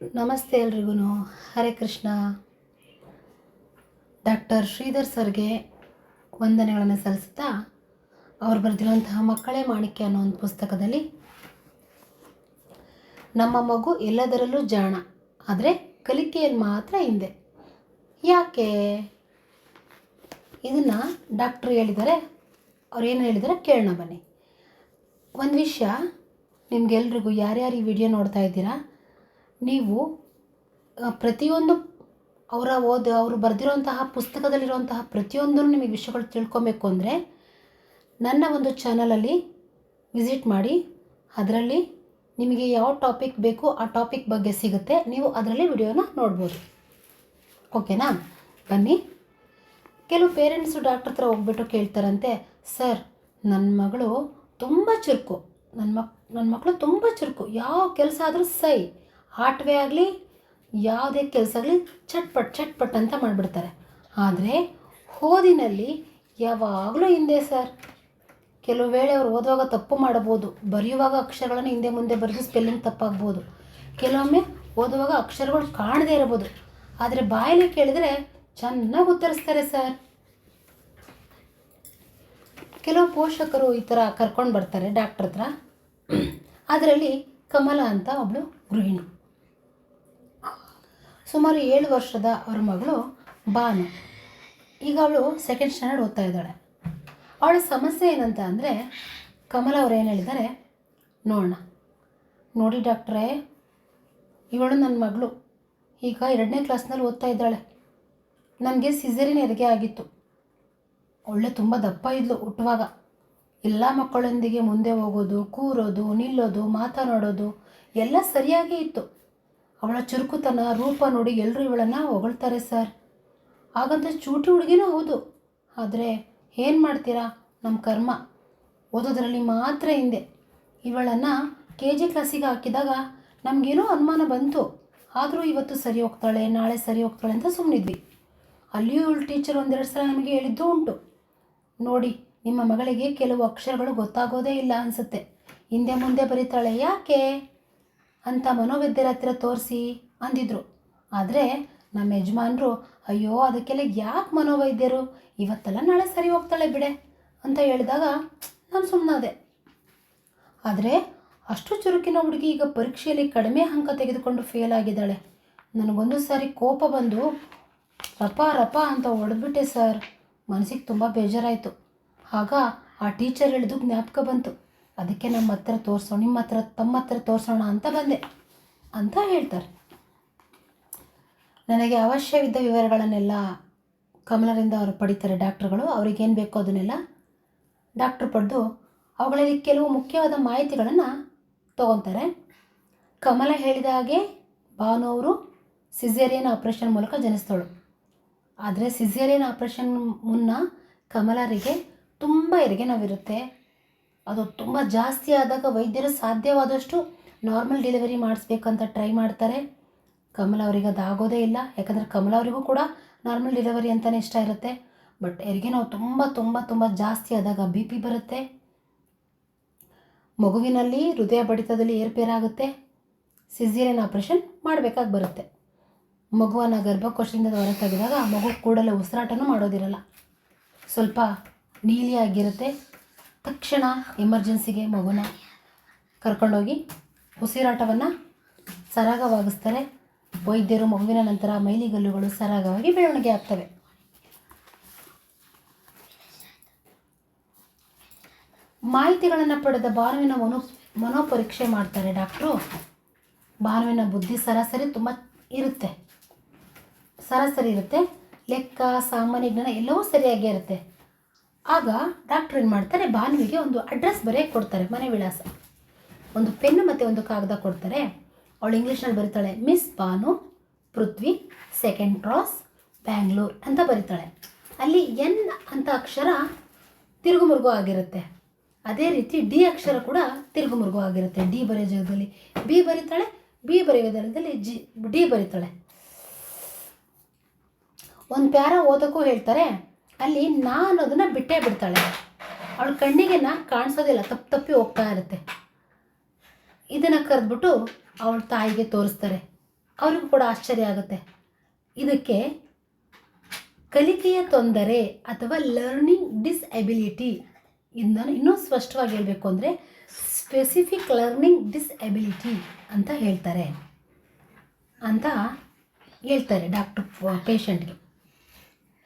ನಮಸ್ತೆ ಎಲ್ರಿಗೂ ಹರೇ ಕೃಷ್ಣ. ಡಾಕ್ಟರ್ ಶ್ರೀಧರ್ ಸರ್ಗೆ ವಂದನೆಗಳನ್ನು ಸಲ್ಲಿಸ್ತಾ ಅವ್ರು ಬರೆದಿರುವಂತಹ ಮಕ್ಕಳೇ ಮಾಣಿಕ್ಯ ಅನ್ನೋ ಒಂದು ಪುಸ್ತಕದಲ್ಲಿ, ನಮ್ಮ ಮಗು ಎಲ್ಲದರಲ್ಲೂ ಜಾಣ, ಆದರೆ ಕಲಿಕೆಯಲ್ಲಿ ಮಾತ್ರ ಹಿಂದೆ. ಯಾಕೆ? ಇದನ್ನು ಡಾಕ್ಟ್ರು ಹೇಳಿದ್ದಾರೆ ಅವ್ರು ಏನು ಹೇಳಿದ್ದಾರೆ ಕೇಳೋಣ ಬನ್ನಿ. ಒಂದು ವಿಷಯ ನಿಮ್ಗೆಲ್ರಿಗೂ ಯಾರ್ಯಾರು ಈ ವಿಡಿಯೋ ನೋಡ್ತಾ ಇದ್ದೀರಾ ನೀವು ಪ್ರತಿಯೊಂದು ಅವರ ಓದು, ಅವರು ಬರೆದಿರುವಂತಹ ಪುಸ್ತಕದಲ್ಲಿರುವಂತಹ ಪ್ರತಿಯೊಂದನ್ನು ನಿಮಗೆ ವಿಷಯಗಳು ತಿಳ್ಕೊಬೇಕು ಅಂದರೆ ನನ್ನ ಒಂದು ಚಾನಲಲ್ಲಿ ವಿಸಿಟ್ ಮಾಡಿ, ಅದರಲ್ಲಿ ನಿಮಗೆ ಯಾವ ಟಾಪಿಕ್ ಬೇಕು, ಆ ಟಾಪಿಕ್ ಬಗ್ಗೆ ಸಿಗುತ್ತೆ, ನೀವು ಅದರಲ್ಲಿ ವಿಡಿಯೋನ ನೋಡ್ಬೋದು. ಓಕೆನಾ ಬನ್ನಿ. ಕೆಲವು ಪೇರೆಂಟ್ಸು ಡಾಕ್ಟ್ರ್ ಹತ್ರ ಹೋಗ್ಬಿಟ್ಟು ಕೇಳ್ತಾರಂತೆ, ಸರ್ ನನ್ನ ಮಗಳು ತುಂಬ ಚುರುಕು ನನ್ನ ಮಕ್ ನನ್ನ ಮಕ್ಕಳು ತುಂಬ ಚುರುಕು, ಯಾವ ಕೆಲಸ ಆದರೂ ಸೈ ಆಟವೇ ಆಗಲಿ, ಯಾವುದೇ ಕೆಲಸ ಆಗಲಿ ಚಟ್ಪಟ್ ಚಟ್ಪಟ್ ಅಂತ ಮಾಡಿಬಿಡ್ತಾರೆ. ಆದರೆ ಓದಿನಲ್ಲಿ ಯಾವಾಗಲೂ ಹಿಂದೆ ಸರ್. ಕೆಲವು ವೇಳೆ ಅವ್ರು ಓದುವಾಗ ತಪ್ಪು ಮಾಡಬಹುದು. ಬರೆಯುವಾಗ ಅಕ್ಷರಗಳನ್ನು ಹಿಂದೆ ಮುಂದೆ ಬರೆದು ಸ್ಪೆಲ್ಲಿಂಗ್ ತಪ್ಪಾಗ್ಬೋದು ಕೆಲವೊಮ್ಮೆ ಓದುವಾಗ ಅಕ್ಷರಗಳು ಕಾಣದೇ ಇರಬಹುದು. ಆದರೆ ಬಾಯಲ್ಲಿ ಕೇಳಿದರೆ ಚೆನ್ನಾಗಿ ಉತ್ತರಿಸ್ತಾರೆ ಸರ್. ಕೆಲವು ಪೋಷಕರು ಈ ಥರ ಕರ್ಕೊಂಡು ಬರ್ತಾರೆ ಡಾಕ್ಟ್ರ್ ಹತ್ರ. ಅದರಲ್ಲಿ ಕಮಲ ಅಂತ ಒಬ್ಬಳು ಗೃಹಿಣಿ. ಸುಮಾರು ಏಳು ವರ್ಷದ ಅವ್ರ ಮಗಳು ಬಾನು. ಈಗ ಅವಳು ಸೆಕೆಂಡ್ ಸ್ಟ್ಯಾಂಡರ್ಡ್ ಓದ್ತಾ ಇದ್ದಾಳೆ. ಅವಳ ಸಮಸ್ಯೆ ಏನಂತ ಅಂದರೆ, ಕಮಲ ಅವ್ರು ಏನು ಹೇಳಿದ್ದಾರೆ? ನೋಡೋಣ. ನೋಡಿ ಡಾಕ್ಟ್ರೇ, ಇವಳು ನನ್ನ ಮಗಳು. ಈಗ ಎರಡನೇ ಕ್ಲಾಸ್ನಲ್ಲಿ ಓದ್ತಾ ಇದ್ದಾಳೆ. ನನಗೆ ಸಿಸರಿನ ಹೆರಿಗೆ ಆಗಿತ್ತು. ಒಳ್ಳೆ ತುಂಬ ದಪ್ಪ ಇದ್ಲು ಹುಟ್ಟುವಾಗ. ಎಲ್ಲ ಮಕ್ಕಳೊಂದಿಗೆ ಮುಂದೆ ಹೋಗೋದು, ಕೂರೋದು, ನಿಲ್ಲೋದು, ಮಾತನಾಡೋದು ಎಲ್ಲ ಸರಿಯಾಗಿ ಇತ್ತು. ಅವಳ ಚುರುಕುತನ ರೂಪ ನೋಡಿ ಎಲ್ಲರೂ ಇವಳನ್ನು ಹೊಗಳ್ತಾರೆ ಸರ್. ಹಾಗಂತ ಚೂಟಿ ಹುಡುಗಿನೂ ಹೌದು. ಆದರೆ ಏನು ಮಾಡ್ತೀರಾ? ನಮ್ಮ ಕರ್ಮ. ಓದೋದ್ರಲ್ಲಿ ಮಾತ್ರ ಹಿಂದೆ. ಇವಳನ್ನು ಕೆ ಜಿ ಕ್ಲಾಸಿಗೆ ಹಾಕಿದಾಗ ನಮಗೇನೋ ಅನುಮಾನ ಬಂತು. ಆದರೂ ಇವತ್ತು ಸರಿ ಹೋಗ್ತಾಳೆ, ನಾಳೆ ಸರಿ ಹೋಗ್ತಾಳೆ ಅಂತ ಸುಮ್ಮನಿದ್ವಿ ಅಲ್ಲಿಯೂ ಇವಳು ಟೀಚರ್ ಒಂದೆರಡು ಸಲ ನಮಗೆ ಹೇಳಿದ್ದು ಉಂಟು. ನೋಡಿ, ನಿಮ್ಮ ಮಗಳಿಗೆ ಕೆಲವು ಅಕ್ಷರಗಳು ಗೊತ್ತಾಗೋದೇ ಇಲ್ಲ ಅನಿಸುತ್ತೆ. ಹಿಂದೆ ಮುಂದೆ ಬರೀತಾಳೆ, ಯಾಕೆ? ಅಂತ ಮನೋವೈದ್ಯರ ಹತ್ರ ತೋರಿಸಿ ಅಂದಿದ್ರು. ಆದರೆ ನಮ್ಮ ಯಜಮಾನರು, ಅಯ್ಯೋ, ಅದಕ್ಕೆಲ್ಲ ಯಾಕೆ ಮನೋವೈದ್ಯರು? ಇವತ್ತೆಲ್ಲ ನಾಳೆ ಸರಿ ಹೋಗ್ತಾಳೆ ಬಿಡೆ ಅಂತ ಹೇಳಿದಾಗ ನಾನು ಸುಮ್ಮನಾದೆ ಆದರೆ ಅಷ್ಟು ಚುರುಕಿನ ಹುಡುಗಿ ಈಗ ಪರೀಕ್ಷೆಯಲ್ಲಿ ಕಡಿಮೆ ಅಂಕ ತೆಗೆದುಕೊಂಡು ಫೇಲ್ ಆಗಿದ್ದಾಳೆ. ನನಗೊಂದು ಸಾರಿ ಕೋಪ ಬಂದು, ರಪ ರಪ ಅಂತ ಹೊಡೆದ್ಬಿಟ್ಟೆ ಸರ್. ಮನಸ್ಸಿಗೆ ತುಂಬ ಬೇಜಾರಾಯಿತು. ಆಗ ಆ ಟೀಚರ್ ಹೇಳಿದ್ದು ಜ್ಞಾಪಕ ಬಂತು. ಅದಕ್ಕೆ ನಮ್ಮ ಹತ್ರ ತೋರಿಸೋಣ, ನಿಮ್ಮ ಹತ್ರ, ತಮ್ಮ ಹತ್ರ ತೋರಿಸೋಣ ಅಂತ ಬಂದೆ ಅಂತ ಹೇಳ್ತಾರೆ. ನನಗೆ ಅವಶ್ಯವಿದ್ದ ವಿವರಗಳನ್ನೆಲ್ಲ ಕಮಲರಿಂದ ಅವರು ಪಡಿತಾರೆ ಡಾಕ್ಟ್ರುಗಳು. ಅವ್ರಿಗೇನು ಬೇಕೋ ಅದನ್ನೆಲ್ಲ ಡಾಕ್ಟ್ರು ಪಡೆದು ಅವುಗಳಲ್ಲಿ ಕೆಲವು ಮುಖ್ಯವಾದ ಮಾಹಿತಿಗಳನ್ನು ತೊಗೊತಾರೆ. ಕಮಲ ಹೇಳಿದ ಹಾಗೆ ಭಾನು ಅವರು ಸಿಸೇರಿಯನ್ ಆಪ್ರೇಷನ್ ಮೂಲಕ ಜನಿಸ್ತಾಳು. ಆದರೆ ಸಿಸೇರಿಯನ್ ಆಪ್ರೇಷನ್ ಮುನ್ನ ಕಮಲರಿಗೆ ತುಂಬ ಹೆರಿಗೆ ನೋವಿರುತ್ತೆ. ಅದು ತುಂಬ ಜಾಸ್ತಿ ಆದಾಗ ವೈದ್ಯರು ಸಾಧ್ಯವಾದಷ್ಟು ನಾರ್ಮಲ್ ಡೆಲಿವರಿ ಮಾಡಿಸ್ಬೇಕಂತ ಟ್ರೈ ಮಾಡ್ತಾರೆ. ಕಮಲ ಅವರಿಗೆ ಅದಾಗೋದೇ ಇಲ್ಲ. ಯಾಕಂದರೆ ಕಮಲ ಅವರಿಗೂ ಕೂಡ ನಾರ್ಮಲ್ ಡೆಲಿವರಿ ಅಂತಲೇ ಇಷ್ಟ ಇರುತ್ತೆ. ಬಟ್ ಹೆರಿಗೆ ನಾವು ತುಂಬ ತುಂಬ ತುಂಬ ಜಾಸ್ತಿ ಆದಾಗ ಬಿ ಪಿ ಬರುತ್ತೆ. ಮಗುವಿನಲ್ಲಿ ಹೃದಯ ಬಡಿತದಲ್ಲಿ ಏರ್ಪೇರಾಗುತ್ತೆ ಸಿಸೇರಿಯನ್ ಆಪ್ರೇಷನ್ ಮಾಡಬೇಕಾಗಿ ಬರುತ್ತೆ. ಮಗುವನ್ನು ಗರ್ಭಕೋಶದಿಂದ ಹೊರ ತೆಗೆದಾಗ ಮಗು ಕೂಡಲೇ ಉಸಿರಾಟನೂ ಮಾಡೋದಿರಲ್ಲ. ಸ್ವಲ್ಪ ನೀಲಿಯಾಗಿರುತ್ತೆ. ತಕ್ಷಣ ಎಮರ್ಜೆನ್ಸಿಗೆ ಮಗುನ ಕರ್ಕೊಂಡೋಗಿ ಉಸಿರಾಟವನ್ನು ಸರಾಗವಾಗಿಸ್ತಾರೆ. ವೈದ್ಯರು ಮಗುವಿನ ನಂತರ ಮೈಲಿಗಲ್ಲುಗಳು ಸರಾಗವಾಗಿ ಬೆಳವಣಿಗೆ ಆಗ್ತವೆ. ಮಾಹಿತಿಗಳನ್ನು ಪಡೆದ ಬಾನುವಿನ ಮನೋ ಮನೋಪರೀಕ್ಷೆ ಮಾಡ್ತಾರೆ ಡಾಕ್ಟ್ರು. ಬಾನುವಿನ ಬುದ್ಧಿ ಸರಾಸರಿ ತುಂಬ ಇರುತ್ತೆ. ಸರಾಸರಿ ಇರುತ್ತೆ. ಲೆಕ್ಕ, ಸಾಮಾನ್ಯ ಜ್ಞಾನ ಎಲ್ಲವೂ ಸರಿಯಾಗೇ ಇರುತ್ತೆ. ಆಗ ಡಾಕ್ಟರ್ ಏನು ಮಾಡ್ತಾರೆ, ಭಾನುವಿಗೆ ಒಂದು ಅಡ್ರೆಸ್ ಬರೆಯೋಕೆ ಕೊಡ್ತಾರೆ, ಮನೆ ವಿಳಾಸ. ಒಂದು ಪೆನ್ನು ಮತ್ತು ಒಂದು ಕಾಗದ ಕೊಡ್ತಾರೆ. ಅವಳು ಇಂಗ್ಲೀಷ್ನಲ್ಲಿ ಬರೀತಾಳೆ miss Banu Prithvi second cross Bangalore ಅಂತ ಬರೀತಾಳೆ. ಅಲ್ಲಿ ಎನ್ ಅಂತ ಅಕ್ಷರ ತಿರುಗುಮುರುಗು ಆಗಿರುತ್ತೆ. ಅದೇ ರೀತಿ ಡಿ ಅಕ್ಷರ ಕೂಡ ತಿರುಗುಮುರುಗು ಆಗಿರುತ್ತೆ. ಡಿ ಬರೆಯೋ ಜಾಗದಲ್ಲಿ. ಬಿ ಬರೀತಾಳೆ ಬಿ ಬರೆಯೋ ಜಾಗದಲ್ಲಿ ಜಿ ಡಿ ಬರೀತಾಳೆ. ಒಂದು ಪ್ಯಾರ ಓದೋಕ್ಕೂ ಹೇಳ್ತಾರೆ ಅಲ್ಲಿ ನಾ ಅನ್ನೋದನ್ನ ಬಿಟ್ಟೇ ಬಿಡ್ತಾಳೆ. ಅವಳ ಕಣ್ಣಿಗೆ ನಾ ಕಾಣಿಸೋದಿಲ್ಲ, ತಪ್ಪು ತಪ್ಪಿ ಹೋಗ್ತಾ ಇರುತ್ತೆ. ಇದನ್ನು ಕರೆದ್ಬಿಟ್ಟು ಅವಳ ತಾಯಿಗೆ ತೋರಿಸ್ತಾರೆ. ಅವ್ರಿಗೂ ಕೂಡ ಆಶ್ಚರ್ಯ ಆಗುತ್ತೆ. ಇದಕ್ಕೆ ಕಲಿಕೆಯ ತೊಂದರೆ ಅಥವಾ ಲರ್ನಿಂಗ್ ಡಿಸ್ಎಬಿಲಿಟಿ ಇದನ್ನು ಇನ್ನೂ ಸ್ಪಷ್ಟವಾಗಿ ಹೇಳಬೇಕು ಅಂದರೆ ಸ್ಪೆಸಿಫಿಕ್ ಲರ್ನಿಂಗ್ ಡಿಸ್ಎಬಿಲಿಟಿ ಅಂತ ಹೇಳ್ತಾರೆ ಅಂತ ಹೇಳ್ತಾರೆ ಡಾಕ್ಟರ್ ಪೇಷಂಟ್ಗೆ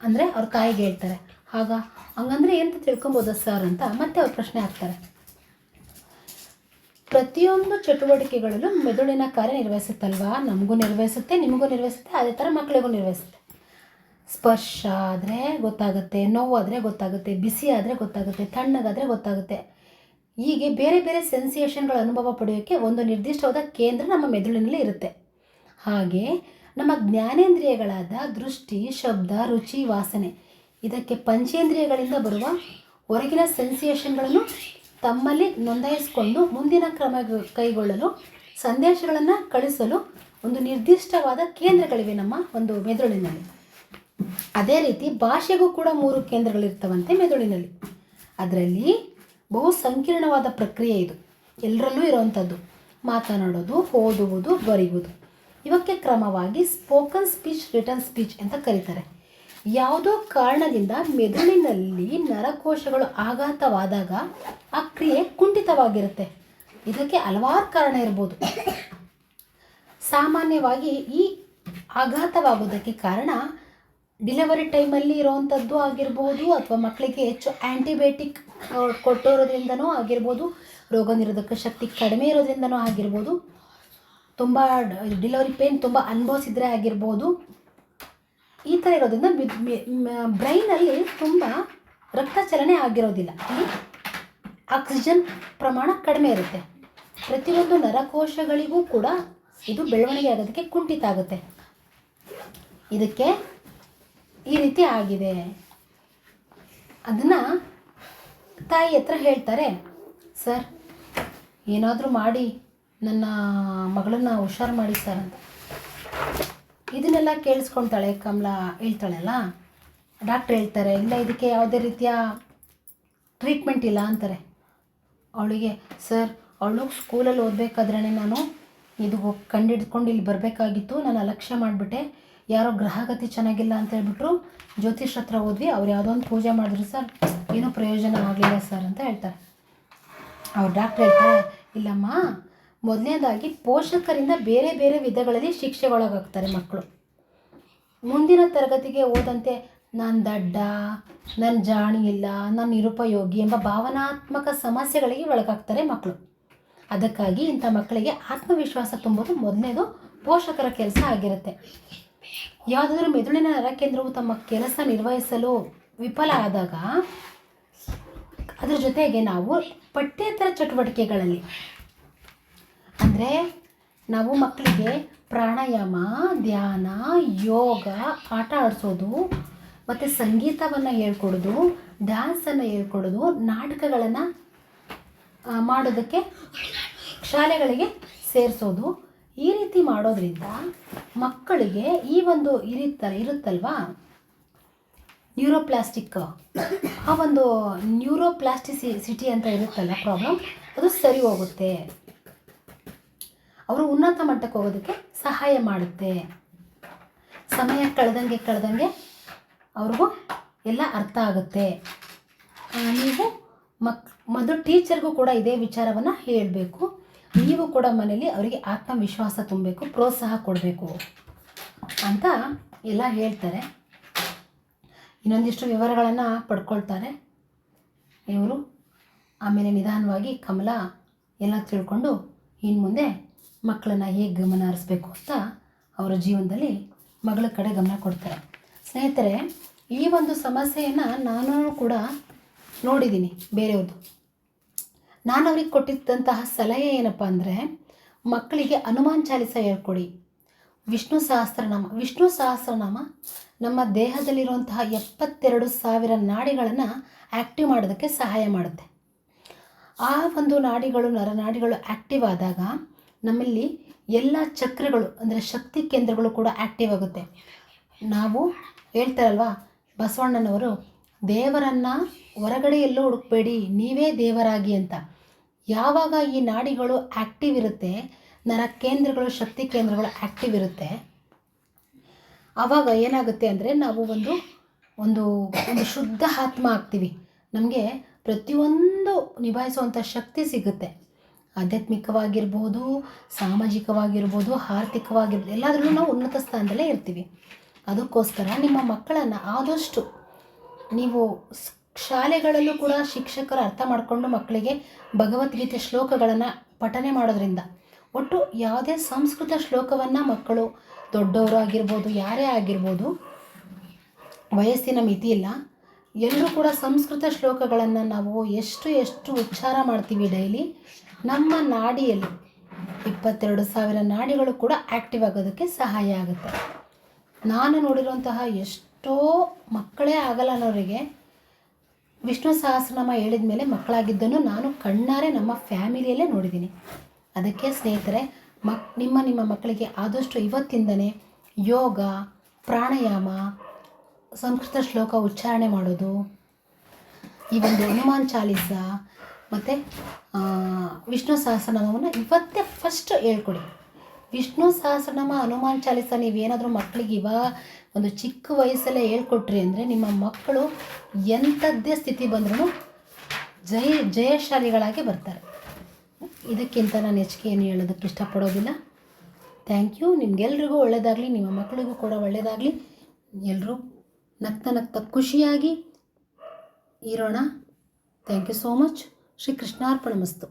ಅಂದರೆ ಅವ್ರ ತಾಯಿಗೆ ಹೇಳ್ತಾರೆ. ಆಗ ಹಂಗಂದ್ರೆ ಎಂತ ತಿಳ್ಕೊಬೋದಾ ಸರ್ ಅಂತ ಮತ್ತೆ ಅವ್ರು ಪ್ರಶ್ನೆ ಹಾಕ್ತಾರೆ. ಪ್ರತಿಯೊಂದು ಚಟುವಟಿಕೆಗಳಲ್ಲೂ ಮೆದುಳಿನ ಕಾರ್ಯ ನಿರ್ವಹಿಸುತ್ತಲ್ವಾ? ನಮಗೂ ನಿರ್ವಹಿಸುತ್ತೆ, ನಿಮಗೂ ನಿರ್ವಹಿಸುತ್ತೆ, ಅದೇ ಥರ ಮಕ್ಕಳಿಗೂ ನಿರ್ವಹಿಸುತ್ತೆ. ಸ್ಪರ್ಶ ಆದರೆ ಗೊತ್ತಾಗುತ್ತೆ ನೋವಾದರೆ ಗೊತ್ತಾಗುತ್ತೆ, ಬಿಸಿ ಆದರೆ ಗೊತ್ತಾಗುತ್ತೆ, ತಣ್ಣಗಾದರೆ ಗೊತ್ತಾಗುತ್ತೆ. ಹೀಗೆ ಬೇರೆ ಬೇರೆ ಸೆನ್ಸಿಯೇಷನ್ಗಳ ಅನುಭವ ಪಡೆಯೋಕ್ಕೆ ಒಂದು ನಿರ್ದಿಷ್ಟವಾದ ಕೇಂದ್ರ ನಮ್ಮ ಮೆದುಳಿನಲ್ಲಿ ಇರುತ್ತೆ. ಹಾಗೆ ನಮ್ಮ ಜ್ಞಾನೇಂದ್ರಿಯಗಳಾದ ದೃಷ್ಟಿ, ಶಬ್ದ, ರುಚಿ, ವಾಸನೆ. ಇದಕ್ಕೆ ಪಂಚೇಂದ್ರಿಯಗಳಿಂದ ಬರುವ ಹೊರಗಿನ ಸೆನ್ಸಿಯೇಷನ್ಗಳನ್ನು ತಮ್ಮಲ್ಲಿ ನೋಂದಾಯಿಸಿಕೊಂಡು ಮುಂದಿನ ಕ್ರಮ ಕೈಗೊಳ್ಳಲು, ಸಂದೇಶಗಳನ್ನು ಕಳಿಸಲು ಒಂದು ನಿರ್ದಿಷ್ಟವಾದ ಕೇಂದ್ರಗಳಿವೆ ನಮ್ಮ ಒಂದು ಮೆದುಳಿನಲ್ಲಿ. ಅದೇ ರೀತಿ ಭಾಷೆಗೂ ಕೂಡ ಮೂರು ಕೇಂದ್ರಗಳಿರ್ತವಂತೆ ಮೆದುಳಿನಲ್ಲಿ. ಅದರಲ್ಲಿ ಬಹು ಸಂಕೀರ್ಣವಾದ ಪ್ರಕ್ರಿಯೆ ಇದು. ಎಲ್ಲರಲ್ಲೂ ಇರುವಂಥದ್ದು. ಮಾತನಾಡೋದು, ಓದುವುದು, ಬರೆಯುವುದು. ಇವಕ್ಕೆ ಕ್ರಮವಾಗಿ ಸ್ಪೋಕನ್ ಸ್ಪೀಚ್ ರಿಟರ್ನ್ ಸ್ಪೀಚ್ ಅಂತ ಕರೀತಾರೆ. ಯಾವುದೋ ಕಾರಣದಿಂದ ಮೆದುಳಿನಲ್ಲಿ ನರಕೋಶಗಳು ಆಘಾತವಾದಾಗ ಆ ಕ್ರಿಯೆ ಕುಂಠಿತವಾಗಿರುತ್ತೆ. ಇದಕ್ಕೆ ಹಲವಾರು ಕಾರಣ ಇರ್ಬೋದು. ಸಾಮಾನ್ಯವಾಗಿ ಈ ಆಘಾತವಾಗೋದಕ್ಕೆ ಕಾರಣ ಡಿಲೆವರಿ ಟೈಮಲ್ಲಿ ಇರೋವಂಥದ್ದು ಆಗಿರ್ಬೋದು ಅಥವಾ ಮಕ್ಕಳಿಗೆ ಹೆಚ್ಚು ಆ್ಯಂಟಿಬಯೋಟಿಕ್ ಕೊಟ್ಟಿರೋದ್ರಿಂದನೂ ಆಗಿರ್ಬೋದು, ರೋಗ ನಿರೋಧಕ ಶಕ್ತಿ ಕಡಿಮೆ ಇರೋದ್ರಿಂದನೂ ಆಗಿರ್ಬೋದು. ತುಂಬ ಡೆಲಿವರಿ ಪೇನ್ ತುಂಬ ಅನುಭವಿಸಿದ್ರೆ ಆಗಿರ್ಬೋದು. ಈ ಥರ ಇರೋದ್ರಿಂದ ಬ್ರೈನಲ್ಲಿ ತುಂಬ ರಕ್ತ ಚಲನೆ ಆಗಿರೋದಿಲ್ಲ ಆಕ್ಸಿಜನ್ ಪ್ರಮಾಣ ಕಡಿಮೆ ಇರುತ್ತೆ. ಪ್ರತಿಯೊಂದು ನರಕೋಶಗಳಿಗೂ ಕೂಡ ಇದು ಬೆಳವಣಿಗೆ ಆಗೋದಕ್ಕೆ ಕುಂಠಿತ ಆಗುತ್ತೆ. ಇದಕ್ಕೆ ಈ ರೀತಿ ಆಗಿದೆ. ಅದನ್ನು ತಾಯಿ ಹತ್ರ ಹೇಳ್ತಾರೆ, ಸರ್, ಏನಾದರೂ ಮಾಡಿ. ನನ್ನ ಮಗಳನ್ನ ಹುಷಾರು ಮಾಡಿ ಸರ್ ಅಂತ. ಇದನ್ನೆಲ್ಲ ಕೇಳಿಸ್ಕೊಳ್ತಾಳೆ ಕಮಲಾ ಹೇಳ್ತಾಳಲ್ಲ, ಡಾಕ್ಟ್ರ್ ಹೇಳ್ತಾರೆ, ಇಲ್ಲ ಇದಕ್ಕೆ ಯಾವುದೇ ರೀತಿಯ ಟ್ರೀಟ್ಮೆಂಟ್ ಇಲ್ಲ ಅಂತಾರೆ. ಅವಳಿಗೆ, ಸರ್, ಅವಳು ಸ್ಕೂಲಲ್ಲಿ ಓದಬೇಕಾದ್ರೆ ನಾನು ಇದು ಕಂಡಿಡ್ಕೊಂಡು ಇಲ್ಲಿ ಬರಬೇಕಾಗಿತ್ತು, ನಾನು ಅಲಕ್ಷ್ಯ ಮಾಡಿಬಿಟ್ಟೆ, ಯಾರೋ ಗ್ರಹಗತಿ ಚೆನ್ನಾಗಿಲ್ಲ ಅಂತ ಹೇಳ್ಬಿಟ್ರು ಜ್ಯೋತಿಷ್ ಹತ್ರ ಹೋದ್ವಿ, ಅವ್ರು ಯಾವುದೋ ಒಂದು ಪೂಜೆ ಮಾಡಿದ್ರು ಸರ್, ಏನೂ ಪ್ರಯೋಜನ ಆಗಲಿಲ್ಲ ಸರ್ ಅಂತ ಹೇಳ್ತಾರೆ. ಅವ್ರು ಡಾಕ್ಟ್ರ್ ಹೇಳ್ತಾರೆ, ಇಲ್ಲಮ್ಮ ಮೊದಲನೇದಾಗಿ ಪೋಷಕರಿಂದ ಬೇರೆ ಬೇರೆ ವಿಧಗಳಲ್ಲಿ ಶಿಕ್ಷೆಗೊಳಗಾಗ್ತಾರೆ ಮಕ್ಕಳು. ಮುಂದಿನ ತರಗತಿಗೆ ಹೋದಂತೆ ನಾನು ದಡ್ಡ ನನ್ನ ಜಾಣಿ ಇಲ್ಲ, ನಾನು ನಿರುಪಯೋಗಿ ಎಂಬ ಭಾವನಾತ್ಮಕ ಸಮಸ್ಯೆಗಳಿಗೆ ಒಳಗಾಗ್ತಾರೆ ಮಕ್ಕಳು. ಅದಕ್ಕಾಗಿ ಇಂಥ ಮಕ್ಕಳಿಗೆ ಆತ್ಮವಿಶ್ವಾಸ ತುಂಬೋದು ಮೊದಲನೇದು ಪೋಷಕರ ಕೆಲಸ ಆಗಿರುತ್ತೆ. ಯಾವುದಾದ್ರೂ ಮೆದುಳಿನ ನರಕೇಂದ್ರವು ತಮ್ಮ ಕೆಲಸ ನಿರ್ವಹಿಸಲು ವಿಫಲ ಆದಾಗ, ಅದರ ಜೊತೆಗೆ ನಾವು ಪಠ್ಯೇತರ ಚಟುವಟಿಕೆಗಳಲ್ಲಿ ಅಂದರೆ ನಾವು ಮಕ್ಕಳಿಗೆ ಪ್ರಾಣಾಯಾಮ, ಧ್ಯಾನ, ಯೋಗ ಆಟ ಆಡಿಸೋದು, ಮತ್ತು ಸಂಗೀತವನ್ನು ಹೇಳ್ಕೊಡೋದು ಡ್ಯಾನ್ಸನ್ನು ಹೇಳ್ಕೊಡೋದು, ನಾಟಕಗಳನ್ನು ಮಾಡೋದಕ್ಕೆ ಶಾಲೆಗಳಿಗೆ ಸೇರಿಸೋದು. ಈ ರೀತಿ ಮಾಡೋದ್ರಿಂದ ಮಕ್ಕಳಿಗೆ ಈ ಒಂದು ಇರುತ್ತ ಇರುತ್ತಲ್ವಾ? ನ್ಯೂರೋಪ್ಲಾಸ್ಟಿಕ್, ಆ ಒಂದು ನ್ಯೂರೋಪ್ಲಾಸ್ಟಿಸಿ, ಸಿಟಿ ಅಂತ ಇರುತ್ತಲ್ಲ ಪ್ರಾಬ್ಲಮ್ ಅದು ಸರಿ ಹೋಗುತ್ತೆ. ಅವರು ಉನ್ನತ ಮಟ್ಟಕ್ಕೆ ಹೋಗೋದಕ್ಕೆ ಸಹಾಯ ಮಾಡುತ್ತೆ. ಸಮಯ ಕಳೆದಂಗೆ ಕಳೆದಂಗೆ ಅವ್ರಿಗೂ ಎಲ್ಲ ಅರ್ಥ ಆಗುತ್ತೆ. ನೀವು ಮಕ್, ಮೊದಲು ಟೀಚರ್ಗೂ ಕೂಡ ಇದೇ ವಿಚಾರವನ್ನು ಹೇಳಬೇಕು. ನೀವು ಕೂಡ ಮನೇಲಿ ಅವರಿಗೆ ಆತ್ಮವಿಶ್ವಾಸ ತುಂಬಬೇಕು, ಪ್ರೋತ್ಸಾಹ ಕೊಡಬೇಕು ಅಂತ ಎಲ್ಲ ಹೇಳ್ತಾರೆ. ಇನ್ನೊಂದಿಷ್ಟು ವಿವರಗಳನ್ನು ಪಡ್ಕೊಳ್ತಾರೆ. ಇವರು ಆಮೇಲೆ ನಿಧಾನವಾಗಿ ಕಮಲ ಎಲ್ಲ ತಿಳ್ಕೊಂಡು ಇನ್ನು ಮುಂದೆ ಮಕ್ಕಳನ್ನು ಹೇಗೆ ಗಮನ ಹರಿಸ್ಬೇಕು ಅಂತ ಅವರ ಜೀವನದಲ್ಲಿ ಮಗಳ ಕಡೆ ಗಮನ ಕೊಡ್ತಾರೆ. ಸ್ನೇಹಿತರೆ, ಈ ಒಂದು ಸಮಸ್ಯೆಯನ್ನು ನಾನು ಕೂಡ ನೋಡಿದ್ದೀನಿ ಬೇರೆಯವ್ರದ್ದು ನಾನು ಅವ್ರಿಗೆ ಕೊಟ್ಟಿದ್ದಂತಹ ಸಲಹೆ ಏನಪ್ಪ ಅಂದರೆ, ಮಕ್ಕಳಿಗೆ ಹನುಮಾನ್ ಚಾಲಿಸ ಹೇಳ್ಕೊಡಿ. ವಿಷ್ಣು ಸಹಸ್ರನಾಮ ವಿಷ್ಣು ಸಹಸ್ರನಾಮ ನಮ್ಮ ದೇಹದಲ್ಲಿರುವಂತಹ ಎಪ್ಪತ್ತೆರಡು ಸಾವಿರ ನಾಡಿಗಳನ್ನು ಆ್ಯಕ್ಟಿವ್ ಮಾಡೋದಕ್ಕೆ ಸಹಾಯ ಮಾಡುತ್ತೆ. ಆ ಒಂದು ನಾಡಿಗಳು, ನರನಾಡಿಗಳು ಆ್ಯಕ್ಟಿವ್ ಆದಾಗ ನಮ್ಮಲ್ಲಿ ಎಲ್ಲ ಚಕ್ರಗಳು, ಅಂದರೆ ಶಕ್ತಿ ಕೇಂದ್ರಗಳು ಕೂಡ ಆ್ಯಕ್ಟಿವ್ ಆಗುತ್ತೆ. ನಾವು ಹೇಳ್ತಾರಲ್ವಾ, ಬಸವಣ್ಣನವರು, ದೇವರನ್ನು ಹೊರಗಡೆ ಎಲ್ಲೋ ಹುಡುಕಬೇಡಿ, ನೀವೇ ದೇವರಾಗಿ ಅಂತ. ಯಾವಾಗ ಈ ನಾಡಿಗಳು ಆ್ಯಕ್ಟಿವ್ ಇರುತ್ತೆ, ನರ ಕೇಂದ್ರಗಳು, ಶಕ್ತಿ ಕೇಂದ್ರಗಳು ಆ್ಯಕ್ಟಿವ್ ಇರುತ್ತೆ ಆವಾಗ ಏನಾಗುತ್ತೆ ಅಂದರೆ ನಾವು ಒಂದು ಒಂದು ಒಂದು ಶುದ್ಧ ಆತ್ಮ ಆಗ್ತೀವಿ. ನಮಗೆ ಪ್ರತಿಯೊಂದು ನಿಭಾಯಿಸುವಂಥ ಶಕ್ತಿ ಸಿಗುತ್ತೆ. ಆಧ್ಯಾತ್ಮಿಕವಾಗಿರ್ಬೋದು, ಸಾಮಾಜಿಕವಾಗಿರ್ಬೋದು, ಆರ್ಥಿಕವಾಗಿರ್ಬೋದು, ಎಲ್ಲದರಲ್ಲೂ ನಾವು ಉನ್ನತ ಸ್ಥಾನದಲ್ಲೇ ಇರ್ತೀವಿ. ಅದಕ್ಕೋಸ್ಕರ ನಿಮ್ಮ ಮಕ್ಕಳನ್ನು ಆದಷ್ಟು ನೀವು ಶಾಲೆಗಳಲ್ಲೂ ಕೂಡ ಶಿಕ್ಷಕರು ಅರ್ಥ ಮಾಡಿಕೊಂಡು ಮಕ್ಕಳಿಗೆ ಭಗವದ್ಗೀತೆ ಶ್ಲೋಕಗಳನ್ನು ಪಠನೆ ಮಾಡೋದ್ರಿಂದ ಒಟ್ಟು ಯಾವುದೇ ಸಂಸ್ಕೃತ ಶ್ಲೋಕವನ್ನು ಮಕ್ಕಳು ದೊಡ್ಡವರು ಆಗಿರ್ಬೋದು, ಯಾರೇ ಆಗಿರ್ಬೋದು, ವಯಸ್ಸಿನ ಮಿತಿ ಇಲ್ಲ. ಎಲ್ಲರೂ ಕೂಡ ಸಂಸ್ಕೃತ ಶ್ಲೋಕಗಳನ್ನು ನಾವು ಎಷ್ಟು ಎಷ್ಟು ಉಚ್ಚಾರ ಮಾಡ್ತೀವಿ ಡೈಲಿ ನಮ್ಮ ನಾಡಿಯಲ್ಲಿ ಇಪ್ಪತ್ತೆರಡು ಸಾವಿರ ನಾಡಿಗಳು ಕೂಡ ಆ್ಯಕ್ಟಿವ್ ಆಗೋದಕ್ಕೆ ಸಹಾಯ ಆಗುತ್ತೆ. ನಾನು ನೋಡಿರುವಂತಹ ಎಷ್ಟೋ ಮಕ್ಕಳೇ ಆಗಲ್ಲ ಅನ್ನೋರಿಗೆ ವಿಷ್ಣು ಸಹಸ್ರನಾಮ ಹೇಳಿದ ಮೇಲೆ ಮಕ್ಕಳಾಗಿದ್ದನ್ನು ನಾನು ಕಣ್ಣಾರೆ ನಮ್ಮ ಫ್ಯಾಮಿಲಿಯಲ್ಲೇ ನೋಡಿದ್ದೀನಿ. ಅದಕ್ಕೆ ಸ್ನೇಹಿತರೆ, ಮಕ್, ನಿಮ್ಮ ನಿಮ್ಮ ಮಕ್ಕಳಿಗೆ ಆದಷ್ಟು ಇವತ್ತಿಂದನೇ ಯೋಗ, ಪ್ರಾಣಾಯಾಮ, ಸಂಸ್ಕೃತ ಶ್ಲೋಕ ಉಚ್ಚಾರಣೆ ಮಾಡೋದು, ಈ ಒಂದು ಹನುಮಾನ್ ಚಾಲೀಸ ಮತ್ತು ವಿಷ್ಣು ಸಹಸ್ರನಾಮವನ್ನು ಇವತ್ತೇ ಫಸ್ಟ್ ಹೇಳ್ಕೊಡಿ. ವಿಷ್ಣು ಸಹಸ್ರನಾಮ, ಹನುಮಾನ್ ಚಾಲೀಸ, ನೀವೇನಾದರೂ ಮಕ್ಕಳಿಗೆ ಇವ ಒಂದು ಚಿಕ್ಕ ವಯಸ್ಸಲ್ಲೇ ಹೇಳ್ಕೊಟ್ರಿ ಅಂದರೆ ನಿಮ್ಮ ಮಕ್ಕಳು ಎಂಥದ್ದೇ ಸ್ಥಿತಿ ಬಂದ್ರೂ ಜಯ, ಜಯಶಾಲಿಗಳಾಗಿ ಬರ್ತಾರೆ. ಇದಕ್ಕಿಂತ ನಾನು ಹೆಚ್ಚಿಗೆ ಏನು ಹೇಳೋದಕ್ಕೆ ಇಷ್ಟಪಡೋದಿಲ್ಲ. ಥ್ಯಾಂಕ್ ಯು ನಿಮಗೆಲ್ರಿಗೂ ಒಳ್ಳೆಯದಾಗಲಿ ನಿಮ್ಮ ಮಕ್ಕಳಿಗೂ ಕೂಡ ಒಳ್ಳೆಯದಾಗಲಿ ಎಲ್ಲರೂ ನಗ್ತಾ ನಗ್ತಾ ಖುಷಿಯಾಗಿ ಇರೋಣ. Thank you so much Shri கிருஷ்ணார்ப்பணமஸ்து